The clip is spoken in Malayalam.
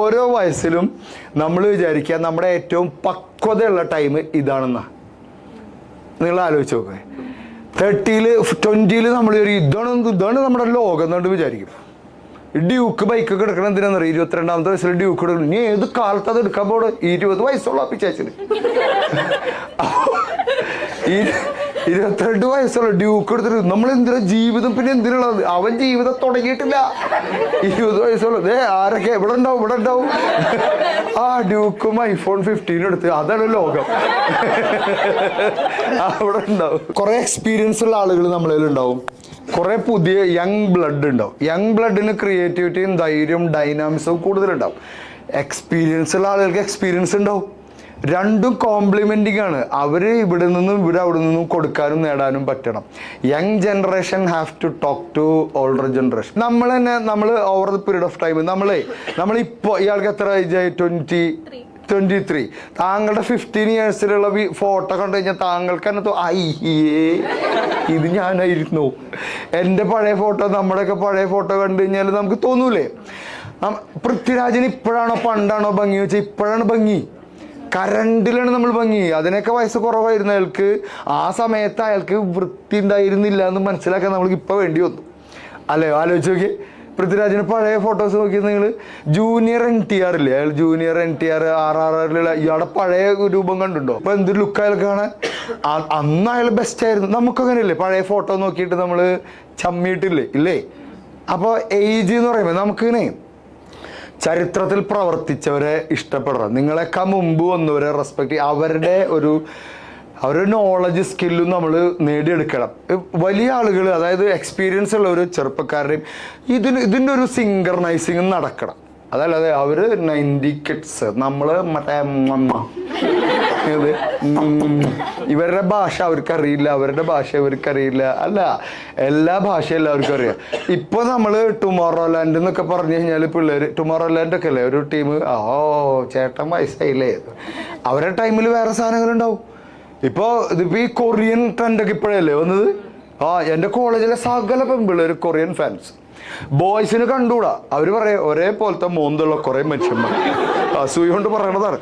ഓരോ വയസ്സിലും നമ്മൾ വിചാരിക്കുക നമ്മുടെ ഏറ്റവും പക്വതയുള്ള ടൈം ഇതാണെന്നാ. നിങ്ങൾ ആലോചിച്ച് നോക്കേ. തേർട്ടിയിൽ ട്വന്റിയിൽ നമ്മൾ ഒരു ഇതാണ് ഇതാണ് നമ്മുടെ ലോകം എന്നുകൊണ്ട് വിചാരിക്കും. ഡ്യൂക്ക് ബൈക്കൊക്കെ എടുക്കണം എന്തിനാണെന്നറിയാം? ഇരുപത്തിരണ്ടാമത്തെ വയസ്സിൽ ഡ്യൂക്ക് എടുക്കണം. ഇനി ഏത് കാലത്ത് അത് എടുക്കാൻ പോകണം ഇരുപത് വയസ്സുള്ള പിച്ചാച്ചിന്. ഇരുപത്തിരണ്ട് വയസ്സുള്ള ഡ്യൂക്ക് എടുത്തിട്ട് നമ്മൾ എന്തിനാ ജീവിതം പിന്നെ എന്തിനുള്ളത്? അവൻ ജീവിതം തുടങ്ങിയിട്ടില്ല. ഇരുപത് വയസ്സുള്ള ദേ ആരൊക്കെ? ഇവിടെ ഉണ്ടാവും ഇവിടെ ഉണ്ടാവും. ആ ഡ്യൂക്കും ഐഫോൺ ഫിഫ്റ്റീൻ എടുത്ത് അതാണ് ലോകം. അവിടെ ഉണ്ടാവും. കുറെ എക്സ്പീരിയൻസ് ഉള്ള ആളുകൾ നമ്മളിൽ ഉണ്ടാവും. കുറെ പുതിയ യങ് ബ്ലഡ് ഉണ്ടാവും. യങ് ബ്ലഡിന് ക്രിയേറ്റിവിറ്റിയും ധൈര്യവും ഡൈനാമിക്സും കൂടുതലുണ്ടാവും. എക്സ്പീരിയൻസ് ഉള്ള ആളുകൾക്ക് എക്സ്പീരിയൻസ് ഉണ്ടാവും. രണ്ടും കോംപ്ലിമെന്റിംഗ് ആണ്. അവർ ഇവിടെ നിന്നും ഇവിടെ അവിടെ നിന്നും കൊടുക്കാനും നേടാനും പറ്റണം. Young generation have to talk to older generation നമ്മൾ തന്നെ നമ്മൾ over the period of time നമ്മളെ നമ്മളിപ്പോൾ ഇയാൾക്ക് എത്ര ഏജ് ട്വന്റി ട്വന്റി ത്രീ താങ്കളുടെ ഫിഫ്റ്റീൻ ഇയേഴ്സിലുള്ള ഫോട്ടോ കണ്ടു കഴിഞ്ഞാൽ താങ്കൾക്ക് തന്നെ അയ്യേ ഇത് ഞാനായിരുന്നു. എന്റെ പഴയ ഫോട്ടോ നമ്മുടെയൊക്കെ പഴയ ഫോട്ടോ കണ്ടു കഴിഞ്ഞാൽ നമുക്ക് തോന്നൂലേ? പൃഥ്വിരാജിന് ഇപ്പോഴാണോ പണ്ടാണോ ഭംഗി വെച്ചാൽ ഇപ്പോഴാണ് ഭംഗി. കരണ്ടിലാണ് നമ്മൾ ഭംഗി. അതിനൊക്കെ വയസ്സ് കുറവായിരുന്നു. അയാൾക്ക് ആ സമയത്ത് അയാൾക്ക് വൃത്തി ഉണ്ടായിരുന്നില്ല എന്ന് മനസ്സിലാക്കാൻ നമ്മൾക്ക് ഇപ്പൊ വേണ്ടി വന്നു. അല്ലേ? ആലോചിച്ച് നോക്കി പൃഥ്വിരാജിന് പഴയ ഫോട്ടോസ് നോക്കി നിങ്ങൾ ജൂനിയർ എൻ ടി ആർ ഇല്ലേ? അയാൾ junior N T R R R ആറിലുള്ള ഇയാളുടെ പഴയ രൂപം കണ്ടുണ്ടോ അപ്പൊ എന്തൊരു ലുക്ക് അയാൾക്ക് കാണാൻ? അന്ന് അയാൾ ബെസ്റ്റ് ആയിരുന്നു. നമുക്കങ്ങനെയല്ലേ പഴയ ഫോട്ടോ നോക്കിയിട്ട് നമ്മൾ ചമ്മിയിട്ടില്ലേ? ഇല്ലേ? അപ്പോൾ ഏജ് എന്ന് പറയുമ്പോൾ നമുക്കിങ്ങനെ ചരിത്രത്തിൽ പ്രവർത്തിച്ചവരെ ഇഷ്ടപ്പെടണം നിങ്ങളെക്കാൾ മുമ്പ് വന്നവരെ റെസ്പെക്ട് അവരുടെ ഒരു അവരുടെ നോളജ് സ്കില്ലും നമ്മൾ നേടിയെടുക്കണം. വലിയ ആളുകൾ അതായത് എക്സ്പീരിയൻസ് ഉള്ള ഒരു ചെറുപ്പക്കാരുടെയും ഇതിന് ഇതിന്റെ ഒരു സിങ്കർണൈസിങ് നടക്കണം. അതല്ലാതെ അവർ നയന്റി കിഡ്സ് നമ്മൾ മറ്റേ. ഇവരുടെ ഭാഷ അവർക്കറിയില്ല അവരുടെ ഭാഷ അവർക്കറിയില്ല അല്ല എല്ലാ ഭാഷയും എല്ലാവർക്കും അറിയാം. ഇപ്പൊ നമ്മൾ ടുമോറോ ലാൻഡ് എന്നൊക്കെ പറഞ്ഞു കഴിഞ്ഞാൽ പിള്ളേര് ടുമോറോ ലാൻഡ് ഒക്കെ അല്ലേ? ഒരു ടീം ഓ ചേട്ടൻ വയസ്സായില്ലേ? അവരുടെ ടൈമിൽ വേറെ സാധനങ്ങളുണ്ടാവും. ഇപ്പൊ ഇതിപ്പോ ഈ കൊറിയൻ ട്രെൻഡൊക്കെ ഇപ്പോഴല്ലേ വന്നത്? ആ എന്റെ കോളേജിലെ സകല പെൺപിള്ളേർ കൊറിയൻ ഫാൻസ് ബോയ്സിന് കണ്ടുകൂടാ പറയാ ഒരേ പോലത്തെ മോന്തുള്ള കുറെ മനുഷ്യന്മാർ. അസൂയ കൊണ്ട് പറയണതാണ്.